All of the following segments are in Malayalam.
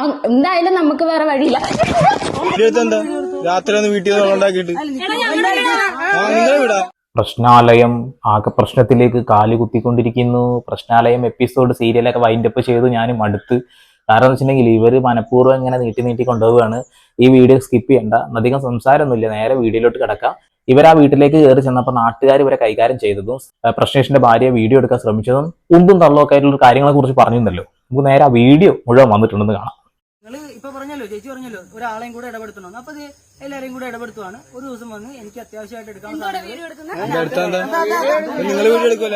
എന്തായാലും നമുക്ക് വേറെ വഴിയില്ല. എന്താ രാത്രി ഒന്ന് വീട്ടിൽ പ്രശ്നാലയം ആകെ പ്രശ്നത്തിലേക്ക് കാൽ കുത്തിക്കൊണ്ടിരിക്കുന്നു. പ്രശ്നാലയം എപ്പിസോഡ് സീരിയലൊക്കെ വൈൻഡപ്പ് ചെയ്തു ഞാൻ മടുത്ത് കാരണം എന്ന് വെച്ചിട്ടുണ്ടെങ്കിൽ ഇവർ മനഃപൂർവം ഇങ്ങനെ നീട്ടി നീട്ടി കൊണ്ടുപോവുകയാണ്. ഈ വീഡിയോ സ്കിപ്പ് ചെയ്യണ്ട. അധികം സംസാരമൊന്നുമില്ല. നേരെ വീഡിയോയിലോട്ട് കിടക്കാം. ഇവർ ആ വീട്ടിലേക്ക് കയറി ചെന്നപ്പോൾ നാട്ടുകാർ ഇവരെ കൈകാര്യം ചെയ്തതും പ്രശ്നേഷിന്റെ ഭാര്യ വീഡിയോ എടുക്കാൻ ശ്രമിച്ചതും ഉമ്പും തള്ളൊക്കെ ആയിട്ടുള്ള കാര്യങ്ങളെ കുറിച്ച് പറഞ്ഞിരുന്നല്ലോ. നമുക്ക് നേരെ ആ വീഡിയോ മുഴുവൻ വന്നിട്ടുണ്ടെന്ന് കാണാം. നിങ്ങൾ ഇപ്പൊ പറഞ്ഞല്ലോ ചേച്ചി പറഞ്ഞല്ലോ ഒരാളെയും കൂടെ ഇടപെടുത്തണം. അപ്പൊ എല്ലാരെയും കൂടെ ഇടപെടുത്തുവാണ്. ഒരു ദിവസം വന്ന് എനിക്ക് അത്യാവശ്യമായിട്ട് എടുക്കാൻ നിങ്ങൾ വീഡിയോ എടുക്കുമല്ലോ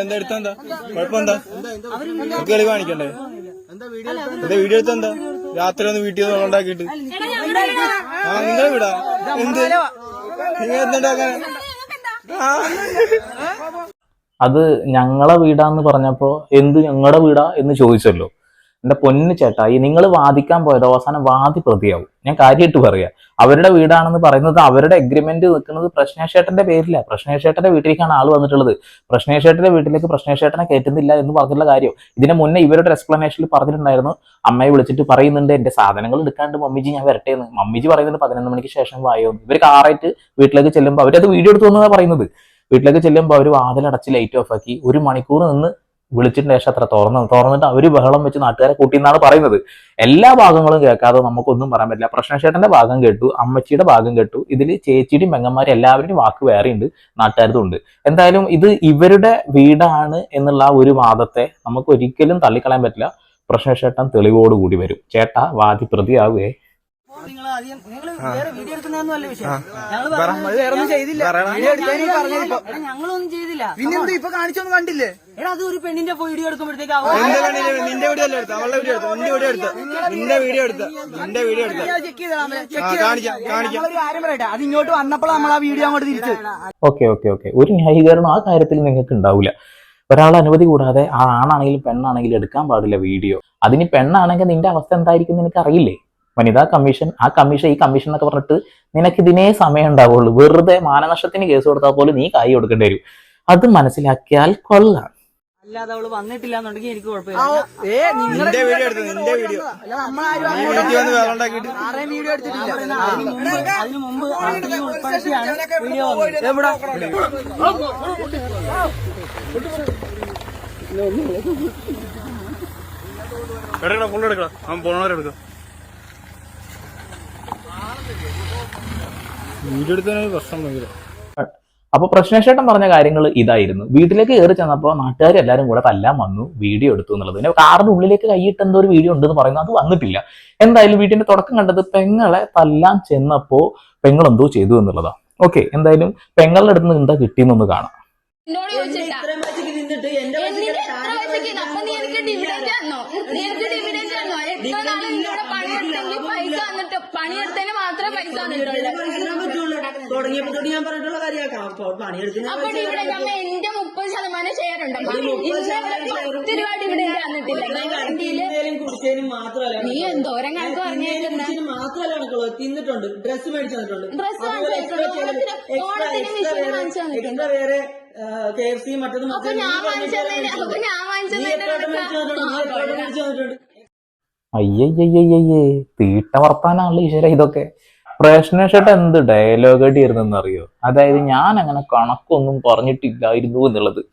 എന്താ എടുത്താ എന്താ? കുഴപ്പം എന്താ നിങ്ങൾക്ക് കളി കാണിക്കണ്ടേ? എന്താ വീഡിയോ എടുത്താ എന്താ രാത്രി ഒന്ന് വീട്ടിൽ നിന്ന് ഉണ്ടാക്കിയിട്ട്. ആ വിടാ? എന്ത് നിങ്ങൾ എന്തുണ്ടാക്കാൻ അത് ഞങ്ങളെ വീടാന്ന് പറഞ്ഞപ്പോ എന്ത് ഞങ്ങളുടെ വീടാ എന്ന് ചോദിച്ചല്ലോ. എന്റെ പൊന്നു ഈ നിങ്ങൾ വാദിക്കാൻ പോയത് അവസാനം വാദി പ്രതിയാവും. ഞാൻ കാര്യമായിട്ട് പറയാ. അവരുടെ വീടാണെന്ന് പറയുന്നത് അവരുടെ എഗ്രിമെന്റ് നിൽക്കുന്നത് പ്രശ്നേഷേട്ടന്റെ പേരില്ല പ്രശ്നേഷേട്ടന്റെ വീട്ടിലേക്കാണ് ആൾ വന്നിട്ടുള്ളത്. പ്രശ്നേഷേട്ടന്റെ വീട്ടിലേക്ക് പ്രശ്നേഷേട്ടനെ കയറ്റുന്നില്ല എന്ന് പറഞ്ഞിട്ടുള്ള കാര്യം. ഇതിന് മുന്നേ ഇവരുടെ എക്സ്പ്ലനേഷനിൽ പറഞ്ഞിട്ടുണ്ടായിരുന്നു. അമ്മയെ വിളിച്ചിട്ട് പറയുന്നുണ്ട് എന്റെ സാധനങ്ങൾ എടുക്കാണ്ട് മമ്മിജി ഞാൻ വരട്ടെ എന്ന് മമ്മിജി പറയുന്നുണ്ട് പതിനൊന്ന് മണിക്ക് ശേഷം വായോ ഇവർ കാറായിട്ട് വീട്ടിലേക്ക് ചെല്ലുമ്പോൾ അവരത് വീഡിയോ എടുത്തു എന്നാണ് പറയുന്നത്. വീട്ടിലേക്ക് ചെല്ലുമ്പോൾ അവർ വാതിലടച്ച് ലൈറ്റ് ഓഫ് ആക്കി ഒരു മണിക്കൂർ നിന്ന് വിളിച്ചിട്ട് ശേഷം അത്ര തുറന്ന് തുറന്നിട്ട് അവർ ബഹളം വെച്ച് നാട്ടുകാരെ കൂട്ടി എന്നാണ് പറയുന്നത്. എല്ലാ ഭാഗങ്ങളും കേൾക്കാതെ നമുക്കൊന്നും പറയാൻ പറ്റില്ല. പ്രശ്നശേട്ടന്റെ ഭാഗം കേട്ടു അമ്മച്ചിയുടെ ഭാഗം കേട്ടു. ഇതിൽ ചേച്ചിയുടെയും പെങ്ങന്മാരും എല്ലാവരുടെയും വാക്ക് വേറെയുണ്ട് നാട്ടുകാരതും ഉണ്ട്. എന്തായാലും ഇത് ഇവരുടെ വീടാണ് എന്നുള്ള ഒരു വാദത്തെ നമുക്ക് ഒരിക്കലും തള്ളിക്കളയാൻ പറ്റില്ല. പ്രശ്നശേട്ടൻ തെളിവോടുകൂടി വരും. ചേട്ടാ വാദി പ്രതിയാവുകയെ. ഞങ്ങളൊന്നും ചെയ്തില്ല. പിന്നെന്താ ഇപ്പൊ കാണിച്ചൊന്നും കണ്ടില്ലേ? എടാ അത് ഒരു പെണ്ണിന്റെ വീഡിയോ എടുക്കുമ്പോഴത്തേക്ക് നിന്റെ വീഡിയോ അല്ലേ എടുത്ത അവളുടെ വീഡിയോ എടുത്ത നിന്റെ വീഡിയോ എടുത്ത നിന്റെ വീഡിയോ എടുത്ത നിന്റെ വീഡിയോ എടുത്ത ചെക്ക് ചെയ്താൽ ആ കാണിക്കാം കാണിക്കാം. ഒരു കാര്യം അത് ഇങ്ങോട്ട് വന്നപ്പോൾ നമ്മൾ ആ വീഡിയോ അങ്ങോട്ട് തിരിച്ചു ഓക്കെ ഓക്കെ ഓക്കെ. ഒരു ന്യായീകരണം ആ കാര്യത്തിൽ നിങ്ങൾക്ക് ഉണ്ടാവില്ല ഒരാൾ അനുമതി കൂടാതെ ആ ആണാണെങ്കിലും പെണ്ണാണെങ്കിലും എടുക്കാൻ പാടില്ല വീഡിയോ. അതിന് പെണ്ണാണെങ്കിൽ നിന്റെ അവസ്ഥ എന്തായിരിക്കും നിനക്ക് അറിയില്ലേ വനിതാ കമ്മീഷൻ ആ കമ്മീഷൻ ഈ കമ്മീഷൻ എന്നൊക്കെ പറഞ്ഞിട്ട് നിനക്ക് ഇതിനേ സമയം ഉണ്ടാവുള്ളൂ. വെറുതെ മാനനഷ്ടത്തിന് കേസ് കൊടുത്താൽ പോലും നീ കൈ കൊടുക്കേണ്ടി വരും. അത് മനസ്സിലാക്കിയാൽ കൊള്ളാം. അല്ലാതെ അവൾ വന്നിട്ടില്ല എന്നുണ്ടെങ്കിൽ എനിക്ക് കുഴപ്പമില്ല. അതിനു നിങ്ങളുടെ വീഡിയോ എടുത്ത നിന്റെ വീഡിയോ. നമ്മളാരും നീ വീട്ടിൽ വന്ന് വേറെ ഉണ്ടാക്കിയിട്ട് വീഡിയോ എടുത്തിട്ടില്ല. അതിന് മുമ്പ് അതിന് ഉൾപ്പെടുത്തിയാണ് വീഡിയോ ഫുൾ എടുക്കടാ അവൻ പോണവരെടുക്കാം വീഡിയോ എടുത്തതിന് പ്രശ്നം ഭയങ്കര. അപ്പൊ പ്രശ്നശേട്ടൻ പറഞ്ഞ കാര്യങ്ങൾ ഇതായിരുന്നു. വീട്ടിലേക്ക് കയറി ചെന്നപ്പോൾ നാട്ടുകാർ എല്ലാവരും കൂടെ തല്ലാൻ വന്നു വീഡിയോ എടുത്തു എന്നുള്ളത്. പിന്നെ കാറിന്റെ ഉള്ളിലേക്ക് കൈയിട്ട് എന്തോ ഒരു വീഡിയോ ഉണ്ടെന്ന് പറയുന്നു അത് വന്നിട്ടില്ല. എന്തായാലും വീട്ടിന്റെ തുടക്കം കണ്ടത് പെങ്ങളെ തല്ലാൻ ചെന്നപ്പോ പെങ്ങൾ എന്തോ ചെയ്തു എന്നുള്ളതാ. ഓക്കെ എന്തായാലും പെങ്ങളുടെ അടുത്ത് നിന്ന് എന്താ കിട്ടിയെന്നൊന്ന് കാണാം. എന്നോട് ചോദിച്ചിട്ടാ ഇത്രയും പൈസക്ക് നിന്നിട്ട് എന്റെ എന്നിട്ട് എത്ര പൈസക്ക് അപ്പൊ നീ എനിക്ക് ഡിവിഡൻഡ് തന്നോ നീ എനിക്ക് ഡിവിഡൻഡ് തന്നോ എത്ര നാൾ എന്നോട് പണിയെടുത്തെങ്കിൽ പൈസ തന്നിട്ട് പണിയെടുത്തതിന് മാത്രമേ പൈസ തന്നിട്ടുള്ളൂ തുടങ്ങിയപ്പോ തൊട്ട് ഞാൻ പറഞ്ഞിട്ടുള്ള കാര്യമാക്കാം. പണിയെടുക്കുന്ന അപ്പൊ ഡിവിഡൻഡ് അമ്മ എന്റെ മുപ്പത് ശതമാനം ഷെയർ ഉണ്ടല്ലോ ഇന്നലെ പത്ത് രൂപ ഡിവിഡൻഡ് തന്നിട്ടില്ല. ഗ്യാരണ്ടിയിൽ കുടിച്ചതിനും മാത്രമല്ല നീ എന്തോരം കണക്ക് പറഞ്ഞേക്കുന്ന കുടിച്ചതിന് മാത്രമല്ല കണക്കുള്ളൂ തിന്നിട്ടുണ്ട്. ഡ്രസ് മേടിച്ചു തന്നിട്ടുണ്ട് വേറെ- കെ എഫ് സി മറ്റൊന്നും അയ്യയ്യയ്യേ തീട്ട വർത്താനാണല്ലോ ഈശ്വര ഇതൊക്കെ. പ്രശ്നശേട്ടൻ എന്ത് ഡയലോഗ് അടിയായിരുന്നെന്ന് അറിയോ? അതായത് ഞാൻ അങ്ങനെ കണക്കൊന്നും പറഞ്ഞിട്ടില്ലായിരുന്നു എന്നുള്ളത്.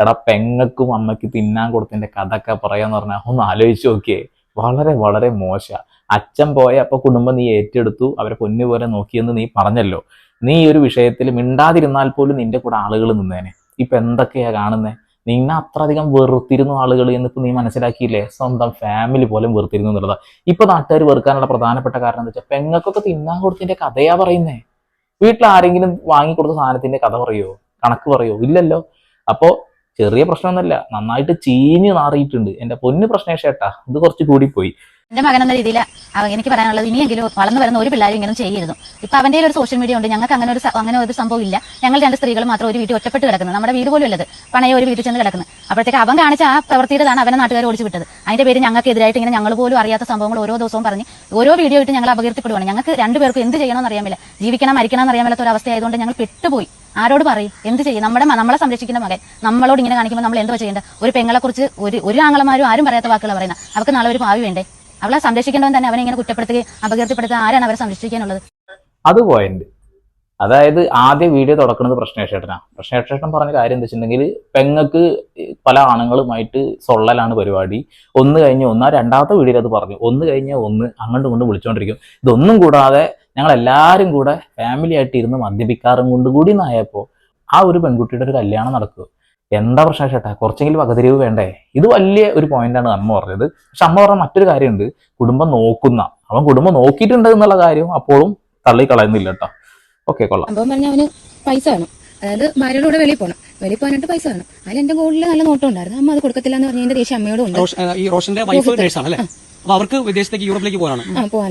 എടാ പെങ്ങക്കും അമ്മയ്ക്ക് തിന്നാൻ കൊടുത്തതിന്റെ കഥയൊക്കെ പറയാന്ന് പറഞ്ഞാൽ ഒന്ന് ആലോചിച്ച് നോക്കിയേ. വളരെ വളരെ മോശ. അച്ഛൻ പോയ അപ്പൊ കുടുംബം നീ ഏറ്റെടുത്തു. അവരെ പൊന്നു പോലെ നോക്കിയെന്ന് നീ പറഞ്ഞല്ലോ. നീ ഒരു വിഷയത്തിൽ മിണ്ടാതിരുന്നാൽ പോലും നിന്റെ കൂടെ ആളുകൾ നിന്നേനെ. ഇപ്പൊ എന്തൊക്കെയാ കാണുന്നേ? നിന്നെ അത്രയധികം വെറുത്തിരുന്ന ആളുകൾ എന്നിപ്പോൾ നീ മനസ്സിലാക്കിയില്ലേ? സ്വന്തം ഫാമിലി പോലും വെറുത്തിരുന്നു എന്നുള്ളതാണ് ഇപ്പൊ നാട്ടുകാർ വെറുക്കാനുള്ള പ്രധാനപ്പെട്ട കാരണം എന്താ വെച്ചാൽ പെങ്ങൾക്കൊക്കെ തിന്നാൻ കൊടുത്തതിന്റെ കഥയാ പറയുന്നേ. വീട്ടിൽ ആരെങ്കിലും വാങ്ങിക്കൊടുത്ത സാധനത്തിന്റെ കഥ പറയോ? കണക്ക് പറയോ? ഇല്ലല്ലോ. അപ്പോ ചെറിയ പ്രശ്നമൊന്നുമല്ല. നന്നായിട്ട് ചീഞ്ഞു നാറിയിട്ടുണ്ട്. എന്റെ പൊന്ന് പ്രശ്നേഷേട്ടാ ഇത് കുറച്ച് കൂടിപ്പോയി. എന്റെ മകൻ എന്ന രീതിയിൽ എനിക്ക് പറയാനുള്ളത് ഇനിയെങ്കിലും വളർന്നു വരുന്ന ഒരു പിള്ളേരും ഇങ്ങനെ ചെയ്യരുത്. ഇപ്പൊ അവന്റെ ഒരു സോഷ്യൽ മീഡിയ ഉണ്ട്. ഞങ്ങൾക്ക് അങ്ങനെ ഒരു അങ്ങനെ ഒരു സംഭവം ഇല്ല. ഞങ്ങൾ രണ്ട് സ്ത്രീകൾ മാത്രം ഒരു വീട്ടിൽ ഒറ്റപ്പെട്ട് കിടക്കുന്നത് നമ്മുടെ വീട് പോലും ഉള്ളത് പണയ ഒരു വീട്ടിൽ ചെന്ന് കിടക്കുന്നത് അപ്പോഴത്തേക്ക് അവൻ കാണിച്ച ആ പ്രവൃത്തിയുടെതാണ് അവനെ നാട്ടുകാർ ഓടിച്ചു വിട്ടത്. അതിന്റെ പേര് ഞങ്ങൾക്ക് എതിരായിട്ട് ഇങ്ങനെ ഞങ്ങൾ പോലും അറിയാത്ത സംഭവങ്ങൾ ഓരോ ദിവസവും പറഞ്ഞ് ഓരോ വീഡിയോ ഇട്ട് ഞങ്ങൾ അപകീർത്തിപ്പെടുവാണ്. ഞങ്ങൾക്ക് രണ്ടുപേർക്കും എന്ത് ചെയ്യണമെന്ന് അറിയാൻ മേല. ജീവിക്കണം മരിക്കണം എന്ന് അറിയാൻ മേലാത്ത ഒരു അവസ്ഥയായതുകൊണ്ട് ഞങ്ങൾ പെട്ടുപോയി. ആരോട് പറയും? എന്ത് ചെയ്യും? നമ്മുടെ നമ്മളെ സംരക്ഷിക്കുന്ന മകൻ നമ്മളോട് ഇങ്ങനെ കാണിക്കുമ്പോൾ നമ്മൾ എന്തോ ചെയ്യേണ്ടത്? ഒരു പെങ്ങളെ കുറിച്ച് ഒരു ഒരു ആംഗളമാരും ആരും പറയാത്ത വാക്കുകൾ പറയുന്നത് അവർക്ക് നാളെ ഒരു ഭാവി വേണ്ടേ? അവളെ സംരക്ഷിക്കേണ്ടവൻ തന്നെ അവനെ ഇങ്ങനെ കുറ്റപ്പെടുത്തുകയും അപകീർത്തിപ്പെടുത്തുക ആരാണ് അവരെ സംരക്ഷിക്കാനുള്ളത്? അത് പോയിന്റ് അതായത് ആദ്യ വീഡിയോ തുടക്കുന്നത് പ്രശ്നേഷേട്ടനാ പ്രശ്നേഷേട്ടൻ പറഞ്ഞ കാര്യം എന്താ വെച്ചിട്ടുണ്ടെങ്കിൽ പെങ്ങക്ക് പല ആണുങ്ങളുമായിട്ട് സൊള്ളലാണ് പരിപാടി. ഒന്ന് കഴിഞ്ഞ് ഒന്ന് രണ്ടാമത്തെ വീഡിയോയിൽ അത് പറഞ്ഞു. ഒന്ന് കഴിഞ്ഞ് ഒന്ന് അങ്ങോട്ടും ഇങ്ങോട്ടും വിളിച്ചോണ്ടിരിക്കും. ഇതൊന്നും കൂടാതെ ഞങ്ങൾ എല്ലാവരും കൂടെ ഫാമിലി ആയിട്ട് ഇരുന്ന് മദ്യപിക്കാറും കൊണ്ട് കൂടി ആ ഒരു പെൺകുട്ടിയുടെ ഒരു കല്യാണം നടക്കുക. എന്താ പ്രശ്നം ചേട്ടാ കുറച്ചെങ്കിലും വകതിരിവ് വേണ്ടേ? ഇത് വലിയ ഒരു പോയിന്റാണ് അമ്മ പറഞ്ഞത്. പക്ഷെ അമ്മ പറഞ്ഞ മറ്റൊരു കാര്യമുണ്ട്. കുടുംബം നോക്കുന്ന. അവൻ കുടുംബം നോക്കിയിട്ടുണ്ട് എന്നുള്ള കാര്യം അപ്പോഴും തള്ളി കളയുന്നില്ല കേട്ടോ. ഓക്കെ കൊള്ളാം. സംഭവം പറഞ്ഞാൽ അവന് പൈസ വേണം. അതായത് ഭാര്യയുടെ കൂടെ വെളിയിൽ പോകണം വെളിയിൽ പോകാനായിട്ട് പൈസ വേണം. അതിൽ എന്റെ ഗോൾഡിൽ നല്ല നോട്ടം ഉണ്ടായിരുന്നു. അമ്മ അത് കൊടുക്കത്തില്ല എന്ന് പറഞ്ഞ എന്റെ ദേഷ്യം അമ്മയോട് ഉണ്ട്. ഈ റോഷന്റെ വൈഫ് നേഴ്സാണ് അല്ലേ അവർക്ക് വിദേശത്തേക്ക് യൂറോപ്പിലേക്ക് പോകാനാണ്.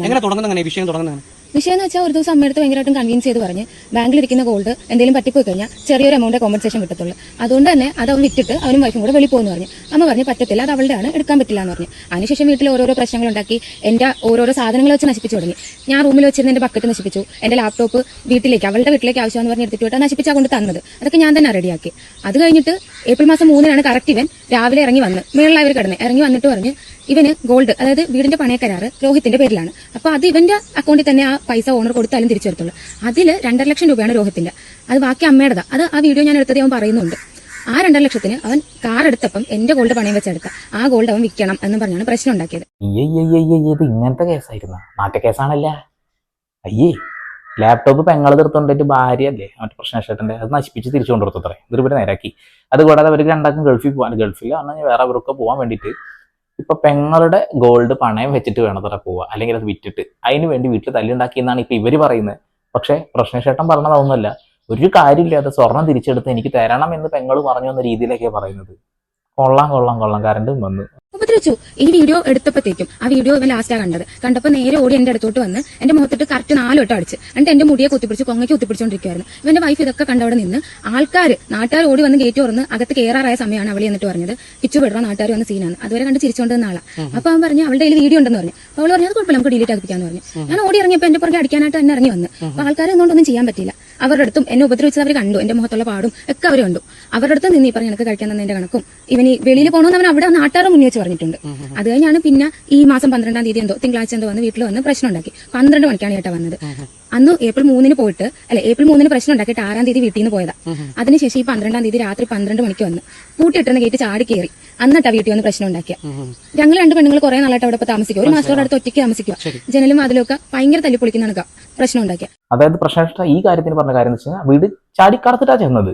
എങ്ങനെ തുടങ്ങുന്ന വിഷയം തുടങ്ങുന്നത് എങ്ങനെ? വിഷയം എന്ന് വെച്ചാൽ ഒരു ദിവസം അമ്മയടുത്ത് ഭയങ്കരമായിട്ടും കൺവിൻസ് ചെയ്ത് പറഞ്ഞ് ബാങ്കിലിരിക്കുന്ന ഗോൾഡ് എന്തെങ്കിലും പറ്റിപ്പോയി കഴിഞ്ഞാൽ ചെറിയൊരു എമൗണ്ട് കോമ്പൻസേഷൻ കിട്ടത്തുള്ളൂ. അതുകൊണ്ട് തന്നെ അത് അവൻ വിറ്റിട്ട് അവനും വൈഫും കൂടെ വെളി പോകുന്നു പറഞ്ഞു. അമ്മ പറഞ്ഞു പറ്റത്തില്ല അത് അവളുടെ ആണ് എടുക്കാൻ പറ്റില്ല എന്ന് പറഞ്ഞു. അതിനുശേഷം വീട്ടിൽ ഓരോരോ പ്രശ്നങ്ങൾ ഉണ്ടാക്കി എന്റെ ഓരോരോ സാധനങ്ങൾ വെച്ച് നശിപ്പിച്ചു തുടങ്ങി. ഞാൻ റൂമിൽ വെച്ചിരുന്ന എന്റെ ബക്കറ്റ് നശിപ്പിച്ചു എന്റെ ലാപ്ടോപ്പ് വീട്ടിലേക്ക് അവളുടെ വീട്ടിലേക്ക് ആവശ്യമെന്ന് പറഞ്ഞ് എടുത്തിട്ട് വിട്ട് നശിപ്പിച്ചാ കൊണ്ട് തന്നത്. അതൊക്കെ ഞാൻ തന്നെ റെഡിയാക്കി അത് കഴിഞ്ഞിട്ട് ഏപ്രിൽ മാസം മൂന്നിനാണ് കറക്റ്റ് ഇവൻ രാവിലെ ഇറങ്ങി വന്ന് മേളിലായവർ കിടന്ന് ഇറങ്ങി വന്നിട്ട് പറഞ്ഞ് ഇവന് ഗോൾഡ് അതായത് വീടിന്റെ പണയക്കരാറ് രോഹിത്തിന്റെ പേരിലാണ്. അപ്പൊ അത് ഇവന്റെ അക്കൗണ്ടിൽ തന്നെ ആ പൈസ ഓണർ കൊടുത്താലും തിരിച്ചു വരത്തുള്ളൂ അതിൽ രണ്ടര ലക്ഷം രൂപയാണ് രോഹിത്തിന്റെ. അത് ബാക്കി അമ്മയുടേതാ. അത് ആ വീഡിയോ ഞാൻ എടുത്തത് അവൻ പറയുന്നുണ്ട്. ആ രണ്ടര ലക്ഷത്തിന് അവൻ കാർ എടുത്തപ്പം എന്റെ ഗോൾഡ് പണയം വെച്ചെടുത്ത. ആ ഗോൾഡ് അവൻ വിൽക്കണം എന്ന് പറഞ്ഞാണ് പ്രശ്നം ഉണ്ടാക്കിയത്. ഇത് ഇങ്ങനത്തെ കേസായിരുന്നു. മാറ്റ കേസാണല്ലേ അയ്യേ ലാപ്ടോപ്പ് പെങ്ങൾ തീർത്തോണ്ടിട്ട് ഭാര്യ അല്ലേ മറ്റേ പ്രശ്നേഷേട്ടന്റെ അത് നശിപ്പിച്ച് തിരിച്ചു കൊണ്ടുവരത്തത്രേ. ഇതൊരു നേരാക്കി. അത് കൂടാതെ അവർക്ക് രണ്ടാക്കും ഗൾഫിൽ പോകാൻ ഗൾഫിൽ അന്ന് വേറെ അവരൊക്കെ പോകാൻ വേണ്ടിയിട്ട് ഇപ്പൊ പെങ്ങളുടെ ഗോൾഡ് പണയം വെച്ചിട്ട് വേണത്ര പോവുക അല്ലെങ്കിൽ അത് വിറ്റിട്ട്. അതിന് വേണ്ടി വീട്ടിൽ തല്ലുണ്ടാക്കി എന്നാണ് ഇപ്പൊ ഇവർ പറയുന്നത്. പക്ഷെ പ്രശ്നശേഷം പറഞ്ഞതൊന്നുമല്ല ഒരു കാര്യമില്ലാതെ സ്വർണം തിരിച്ചെടുത്ത് എനിക്ക് തരണം എന്ന് പെങ്ങൾ പറഞ്ഞു എന്ന രീതിയിലൊക്കെയാണ് പറയുന്നത്. കൊള്ളാം കൊള്ളാം കൊള്ളാം. കറണ്ടും വന്നു. ഉപദ്രവിച്ചു. ഈ വീഡിയോ എടുത്തപ്പോഴത്തേക്കും ആ വീഡിയോ ഇവൻ ലാസ്റ്റാ കണ്ടത്. കണ്ടപ്പോൾ നേരെ ഓടി എന്റെ അടുത്തോട്ട് വന്ന് എന്റെ മുഖത്തിട്ട് കറക്റ്റ് നാല് വട്ടം അടിച്ച്. എന്നിട്ട് എന്റെ മുടിയെ കുത്തിപ്പിടിച്ച് കൊങ്ങയ്ക്ക് കുത്തിപ്പിടിച്ചോണ്ടിരിക്കുവായിരുന്നു. ഇവന്റെ വൈഫ് ഇതൊക്കെ കണ്ടവിടെ നിന്ന് ആൾക്കാർ നാട്ടുകാർ ഓടി വന്ന് ഗേറ്റ് തുറന്ന് അകത്ത് കയറാറായ സമയമാണ് അവളെ എന്നിട്ട് പറഞ്ഞത്. പിച്ചു പെടുക നാട്ടുകാർ വന്ന് സീനാണ് അതുവരെ കണ്ട് ചിരിച്ചോണ്ട് നിന്ന ആളാ. അപ്പൊ അവൻ പറഞ്ഞു അവളുടെ കയ്യിൽ വീഡിയോ ഉണ്ടെന്ന് പറഞ്ഞു. അപ്പോൾ അവൾ പറഞ്ഞു അത് കുഴപ്പമില്ല നമുക്ക് ഡിലീറ്റ് ആക്കിപ്പിക്കാന്ന് പറഞ്ഞു. ഞാൻ ഓടി ഇറങ്ങിയപ്പോൾ എന്റെ പുറകെ അടിക്കാനായിട്ട് തന്നെ ഇറങ്ങി വന്ന്. അപ്പൊ ആൾക്കാരെ ഒന്നും ചെയ്യാൻ പറ്റില്ല അവരുടെ അടുത്തും എന്നെ ഉപദ്രവിച്ചത് അവർ കണ്ടു. എന്റെ മുഖത്തുള്ള പാടും ഒക്കെ അവർ കണ്ടു. അവരുടെ അടുത്ത് നിന്ന് ഈ പറഞ്ഞ എനിക്ക് കഴിക്കാൻ തന്നതിന്റെ കണക്കും ഇവന് വെളിയിൽ പോകണമെന്ന് അവൻ അവിടെ നാട്ടുകാരുടെ മുന്നിൽ വെച്ച് പറഞ്ഞിട്ടുണ്ട്. അത് കഴിഞ്ഞാണ് പിന്നെ ഈ മാസം പന്ത്രണ്ടാം തീയതി എന്തോ തിങ്കളാഴ്ച എന്തോ വന്ന് വീട്ടിൽ വന്ന് പ്രശ്നം ഉണ്ടാക്കി. പന്ത്രണ്ട് മണിക്കാണ് ചേട്ടാ വന്നത്. അന്ന് ഏപ്രിൽ മൂന്നിന് പോയിട്ട് അല്ലെ ഏപ്രിൽ മൂന്നിന് പ്രശ്നം ഉണ്ടാക്കിയിട്ട് ആറാം തീയതി വീട്ടിൽ നിന്ന് പോയതാ. അതിനുശേഷം ഈ പന്ത്രണ്ടാം തീയതി രാത്രി പന്ത്രണ്ട് മണിക്ക് വന്ന് പൂട്ടിയിട്ടിരുന്ന കേട്ട് ചാടി കയറി അന്നിട്ടാ വീട്ടിൽ വന്ന് പ്രശ്നം ഉണ്ടാക്കിയ. ഞങ്ങൾ രണ്ട് പെണ്ണുങ്ങൾ കുറെ നാളായിട്ട് അവിടെ താമസിക്കുക ഒരു മാസത്തോടെ അടുത്ത് ഒറ്റയ്ക്ക് താമസിക്കുക ജനലും അതിലൊക്കെ ഭയങ്കര തല്ലിപ്പൊളിക്കുന്ന കണക്കാ പ്രശ്നം ഉണ്ടാക്കിയ. അതായത് പ്രശ്നം ഈ കാര്യത്തിന് പറഞ്ഞ കാര്യം എന്ന് വെച്ചാൽ വീട് ചാടിക്കടത്തിട്ടാ ചെന്നത്.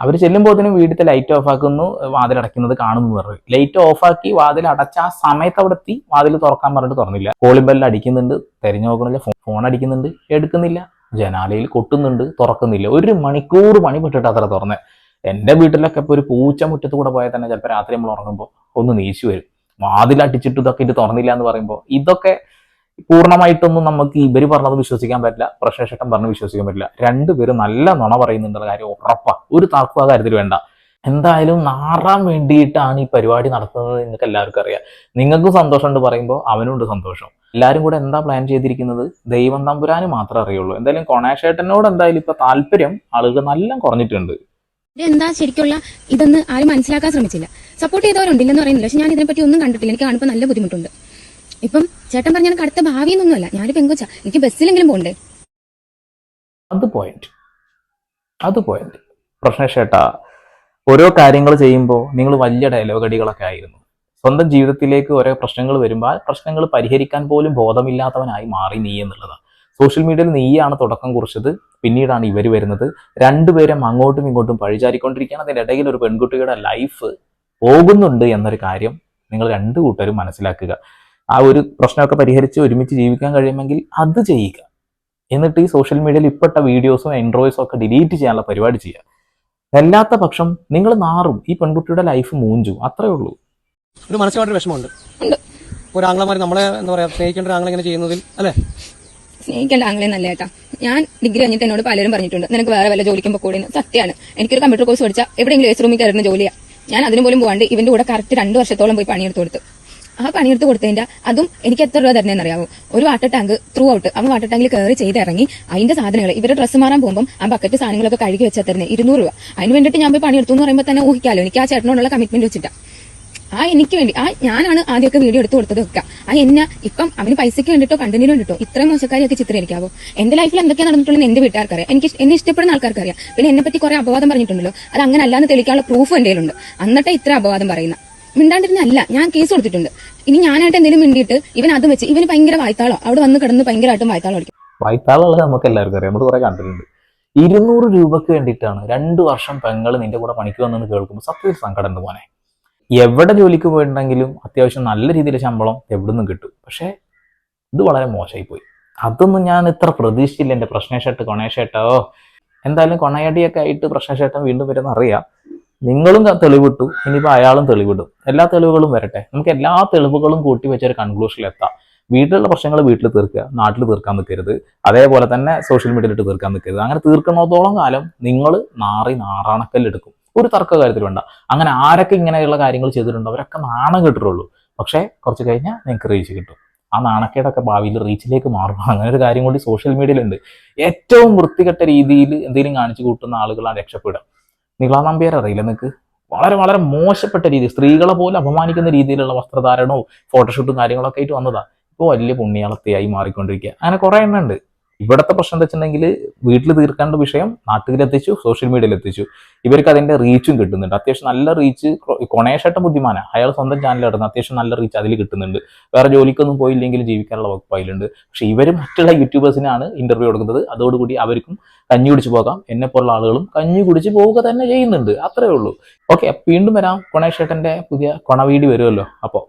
അവർ ചെല്ലുമ്പോഴത്തേനും വീട്ടിലത്തെ ലൈറ്റ് ഓഫ് ആക്കുന്നു വാതിൽ അടയ്ക്കുന്നത് കാണുന്നു പറഞ്ഞു. ലൈറ്റ് ഓഫ് ആക്കി വാതിൽ അടച്ച ആ സമയത്ത് അവിടെ എത്തി വാതിൽ തുറക്കാൻ പറഞ്ഞിട്ട് തുറന്നില്ല. കോളിംഗ് ബെല്ല് അടിക്കുന്നുണ്ട് തെരഞ്ഞു നോക്കണില്ല ഫോ- ഫോൺ അടിക്കുന്നുണ്ട് എടുക്കുന്നില്ല. ജനാലയിൽ കൊട്ടുന്നുണ്ട് തുറക്കുന്നില്ല. ഒരു മണിക്കൂർ പണി പെട്ടിട്ട് അത്ര തുറന്നേ. എന്റെ വീട്ടിലൊക്കെ ഇപ്പൊ ഒരു പൂച്ച മുറ്റത്ത് കൂടെ പോയാൽ തന്നെ ചിലപ്പോൾ രാത്രി നമ്മൾ ഉറങ്ങുമ്പോൾ ഒന്ന് നീച്ചു വരും. വാതിൽ അടിച്ചിട്ട് ഇതൊക്കെ ഇത് തുറന്നില്ല എന്ന് പറയുമ്പോൾ ഇതൊക്കെ പൂർണമായിട്ടൊന്നും നമുക്ക് ഇവർ പറഞ്ഞത് വിശ്വസിക്കാൻ പറ്റില്ല പ്രശ്നേഷട്ടം പറഞ്ഞ് വിശ്വസിക്കാൻ പറ്റില്ല. രണ്ടുപേരും നല്ല നുണ പറയുന്നുണ്ടെന്ന കാര്യം ഉറപ്പാ. ഒരു തർക്കം ആ കാര്യത്തിൽ വേണ്ട. എന്തായാലും നാറാൻ വേണ്ടിയിട്ടാണ് ഈ പരിപാടി നടത്തുന്നത് നിങ്ങൾക്ക് എല്ലാവർക്കും അറിയാം. നിങ്ങൾക്കും സന്തോഷമുണ്ട് പറയുമ്പോൾ അവനുണ്ട് സന്തോഷം. എല്ലാവരും കൂടെ എന്താ പ്ലാൻ ചെയ്തിരിക്കുന്നത്? ദൈവം തമ്പുരാന് മാത്രമേ അറിയുള്ളൂ. എന്തായാലും കൊണാശേട്ടനോട് എന്തായാലും ഇപ്പൊ താല്പര്യം ആളുകൾ നല്ല കുറഞ്ഞിട്ടുണ്ട്. എന്താ ശരിക്കുള്ള ഇതൊന്ന് ആരും മനസ്സിലാക്കാൻ ശ്രമിച്ചില്ല. സപ്പോർട്ട് ചെയ്തവരുണ്ടില്ലെന്ന് പറയുന്നില്ല. പക്ഷെ ഞാൻ ഇതിനെപ്പറ്റി ഒന്നും കണ്ടിട്ടില്ല. എനിക്ക് കാണുമ്പോൾ നല്ല ബുദ്ധിമുട്ടുണ്ട്. ഇപ്പം ചേട്ടൻ പറഞ്ഞ എനിക്ക് അടുത്ത ഭാവിയൊന്നുമല്ല ഞാനൊരു പെങ്കൊച്ച. എനിക്ക് ബസ്സിലെങ്കിലും പോണ്ടേ? അത് പോയിന്റ് അത് പോയിന്റ് പ്രശ്നേഷേട്ടാ ഓരോ കാര്യങ്ങൾ ചെയ്യുമ്പോൾ നിങ്ങൾ വലിയ ഡയലോഗ് അടികളൊക്കെ ആയിരുന്നു. സ്വന്തം ജീവിതത്തിലേക്ക് ഓരോ പ്രശ്നങ്ങൾ വരുമ്പോൾ പ്രശ്നങ്ങൾ പരിഹരിക്കാൻ പോലും ബോധമില്ലാത്തവനായി മാറി നീ എന്നുള്ളതാണ് സോഷ്യൽ മീഡിയയിൽ നീയാണ് തുടക്കം കുറിച്ചത് പിന്നീടാണ് ഇവർ വരുന്നത്. രണ്ടുപേരും അങ്ങോട്ടും ഇങ്ങോട്ടും പഴിചാരിക്കൊണ്ടിരിക്കുകയാണ്. അതിന്റെ ഇടയിൽ ഒരു പെൺകുട്ടിയുടെ ലൈഫ് പോകുന്നുണ്ട് എന്നൊരു കാര്യം നിങ്ങൾ രണ്ടു കൂട്ടരും മനസ്സിലാക്കുക. ആ ഒരു പ്രശ്നമൊക്കെ പരിഹരിച്ച് ഒരുമിച്ച് ജീവിക്കാൻ കഴിയുമെങ്കിൽ അത് ചെയ്യുക. എന്നിട്ട് ഈ സോഷ്യൽ മീഡിയയിൽ ഇപ്പോഴത്തെ വീഡിയോസും എൻട്രോയ്സും ഒക്കെ ഡിലീറ്റ് ചെയ്യാനുള്ള പരിപാടി ചെയ്യുക. അല്ലാത്ത പക്ഷം നിങ്ങൾ നാറും ഈ പെൺകുട്ടിയുടെ ലൈഫ് മൂഞ്ചു. അത്രേ ഉള്ളൂ. ഒരു മനസ്സിലായിട്ട് വിഷമമുണ്ട്. ഒരു ആംഗ്ലമാർ നമ്മളെ എന്താ പറയാ സ്നേഹിക്കേണ്ട ഒരു ആംഗ്ലം ഇങ്ങനെ ചെയ്യുന്നതിൽ അല്ലേ? സ്നേഹിക്കേണ്ട ആംഗ്ലേ നല്ല ഏട്ടാ ഞാൻ ഡിഗ്രി കഴിഞ്ഞിട്ട് എന്നോട് പലരും പറഞ്ഞിട്ടുണ്ട് നിനക്ക് വേറെ വല്ല ജോലിക്കും പൊക്കൂടെ സത്യമാണ്. എനിക്കൊരു കമ്പ്യൂട്ടർ കോഴ്സ് പഠിച്ചാൽ എവിടെയെങ്കിലും എസ് റൂമിൽ കയറുന്ന ജോലിയാണ് ഞാൻ അതിനു പോലും പോകാണ്ട് ഇവന്റെ കൂടെ കറക്റ്റ് രണ്ട് വർഷത്തോളം പോയി പണിയെടുത്ത് കൊടുത്തു. ആ പണിയെടുത്ത് കൊടുത്തതിന്റെ അതും എനിക്ക് എത്ര രൂപ തരണേന്ന് അറിയാവൂ ഒരു വാട്ടർ ടാങ്ക് ത്രൂ ഔട്ട് അവൻ വാട്ടർ ടാങ്കിൽ കയറി ചെയ്ത് ഇറങ്ങി അതിന്റെ സാധനങ്ങൾ ഇവരുടെ ഡ്രസ്സ് മാറാൻ പോകുമ്പോൾ ആ ബക്കറ്റ് സാധനങ്ങളൊക്കെ കഴുകി വെച്ചാൽ തരുന്നത് ഇരുന്നൂറ് രൂപ. അതിന് വേണ്ടിയിട്ട് ഞാൻ പോയി പണിയെടുത്തു എന്ന് പറയുമ്പോൾ തന്നെ ഊഹിക്കാലോ എനിക്ക് ആ ചേട്ടനോടുള്ള കമ്മിറ്റ്മെന്റ് വെച്ചിട്ടാ. ആ എനിക്ക് വേണ്ടി ആ ഞാനാണ് ആദ്യമൊക്കെ വീഡിയോ എടുത്ത് കൊടുത്തത് ഒക്കെ. ആ എന്നെ ഇപ്പം അവന് പൈസയ്ക്ക് വേണ്ടിട്ടോ കണ്ടന്റിന് വേണ്ടിട്ടോ ഇത്രയും മോശക്കാരിയൊക്കെ ചിത്രീകരിക്കാവോ? എന്റെ ലൈഫിൽ എന്തൊക്കെയാണ് നടന്നിട്ടുള്ളത് എന്റെ വീട്ടുകാർക്കറിയാം. എനിക്ക് എന്നെ ഇഷ്ടപ്പെടുന്ന ആൾക്കാർക്കറിയാം. പിന്നെ എന്നെ പറ്റി കുറെ അപവാദം പറഞ്ഞിട്ടുണ്ടല്ലോ. അത് അങ്ങനെ അല്ലാന്ന് തെളിക്കാനുള്ള പ്രൂഫ് എന്റെ ഉണ്ട് എന്നിട്ട് ഇത്ര അപവാദം പറയുന്ന. മിണ്ടാണ്ടിരുന്നല്ല ഞാൻ കേസ് കൊടുത്തിട്ടുണ്ട്. ഇനി ഞാനായിട്ട് എന്തെങ്കിലും മിണ്ടിയിട്ട് ഇവൻ അത് വെച്ച് ഇവന് ഭയങ്കര വായ്ത്താളോ? അവിടെ വന്ന് കിടന്ന് ഭയങ്കരമായിട്ടും വായ്ത്താളം അടിക്കും. വായ്ത്താളുള്ളത് നമുക്ക് എല്ലാവർക്കും അറിയാം. നമ്മൾ കുറെ കണ്ടിട്ടുണ്ട്. ഇരുന്നൂറ് രൂപക്ക് വേണ്ടിയിട്ടാണ് രണ്ട് വർഷം പെങ്ങൾ നിന്റെ കൂടെ പണിക്ക് വന്നെന്ന് കേൾക്കുമ്പോൾ സത്യത്തിൽ സങ്കടം മോനെ. എവിടെ ജോലിക്ക് പോയിട്ടുണ്ടെങ്കിലും അത്യാവശ്യം നല്ല രീതിയിൽ ശമ്പളം എവിടെ നിന്നും കിട്ടും. പക്ഷേ ഇത് വളരെ മോശമായി പോയി അതൊന്നും ഞാൻ ഇത്ര പ്രതീക്ഷിച്ചില്ല. എന്റെ പ്രശ്നേഷേട്ട് കൊണേഷേട്ടോ എന്തായാലും കൊണയടിയൊക്കെ ആയിട്ട് പ്രശ്നേഷേട്ടൻ വീണ്ടും വരുന്ന അറിയാം. നിങ്ങളും തെളിവിട്ടു ഇനിയിപ്പോൾ അയാളും തെളിവിടും. എല്ലാ തെളിവുകളും വരട്ടെ. നമുക്ക് എല്ലാ തെളിവുകളും കൂട്ടി വെച്ച ഒരു കൺക്ലൂഷനിൽ എത്താം. വീട്ടിലുള്ള പ്രശ്നങ്ങൾ വീട്ടിൽ തീർക്കുക നാട്ടിൽ തീർക്കാൻ നിൽക്കരുത്. അതേപോലെ തന്നെ സോഷ്യൽ മീഡിയയിലിട്ട് തീർക്കാൻ നിൽക്കരുത്. അങ്ങനെ തീർക്കുന്നതോളം കാലം നിങ്ങൾ നാറി നാറാണക്കല്ലെടുക്കും ഒരു തർക്ക കാര്യത്തിൽ വേണ്ട. അങ്ങനെ ആരൊക്കെ ഇങ്ങനെയുള്ള കാര്യങ്ങൾ ചെയ്തിട്ടുണ്ടോ? അവരൊക്കെ നാണം കിട്ടുള്ളൂ പക്ഷേ കുറച്ച് കഴിഞ്ഞാൽ നിങ്ങൾക്ക് റീച്ച് കിട്ടും. ആ നാണക്കേടൊക്കെ ഭാവിയിൽ റീച്ചിലേക്ക് മാറും. അങ്ങനെ ഒരു കാര്യം കൂടി സോഷ്യൽ മീഡിയയിലുണ്ട് ഏറ്റവും വൃത്തികെട്ട രീതിയിൽ എന്തെങ്കിലും കാണിച്ചു കൂട്ടുന്ന ആളുകളാണ് രക്ഷപ്പെടുക. നികളാ നമ്പ്യാർ അറിയില്ല നിങ്ങൾക്ക് വളരെ വളരെ മോശപ്പെട്ട രീതി സ്ത്രീകളെ പോലും അപമാനിക്കുന്ന രീതിയിലുള്ള വസ്ത്രധാരണവും ഫോട്ടോഷൂട്ടും കാര്യങ്ങളൊക്കെ ആയിട്ട് വന്നതാ. ഇപ്പോൾ വലിയ പുണ്യാളത്തെയായി മാറിക്കൊണ്ടിരിക്കുക അങ്ങനെ കുറേ എണ്ണം ഉണ്ട്. ഇവിടുത്തെ പ്രശ്നം എന്താ വെച്ചിട്ടുണ്ടെങ്കിൽ വീട്ടിൽ തീർക്കേണ്ട വിഷയം നാട്ടിലെത്തിച്ചു സോഷ്യൽ മീഡിയയിൽ എത്തിച്ചു ഇവർക്ക് അതിന്റെ റീച്ചും കിട്ടുന്നുണ്ട്. അത്യാവശ്യം നല്ല റീച്ച് കൊണേഷട്ട ബുദ്ധിമാന. അയാൾ സ്വന്തം ചാനൽ ഇടുന്നത് അത്യാവശ്യം നല്ല റീച്ച് അതിൽ കിട്ടുന്നുണ്ട്. വേറെ ജോലിക്കൊന്നും പോയില്ലെങ്കിൽ ജീവിക്കാനുള്ള വകുപ്പ് അതിലുണ്ട് പക്ഷെ ഇവർ മറ്റുള്ള യൂട്യൂബേഴ്സിനാണ് ഇന്റർവ്യൂ കൊടുക്കുന്നത്. അതോടുകൂടി അവർക്കും കഞ്ഞി കുടിച്ച് പോകാം. എന്നെ പോലുള്ള ആളുകളും കഞ്ഞി കുടിച്ച് പോവുക തന്നെ ചെയ്യുന്നുണ്ട്. അത്രേ ഉള്ളൂ. ഓക്കെ വീണ്ടും വരാം. കൊണേഷേട്ടന്റെ പുതിയ കൊണവീടി വരുമല്ലോ. അപ്പോൾ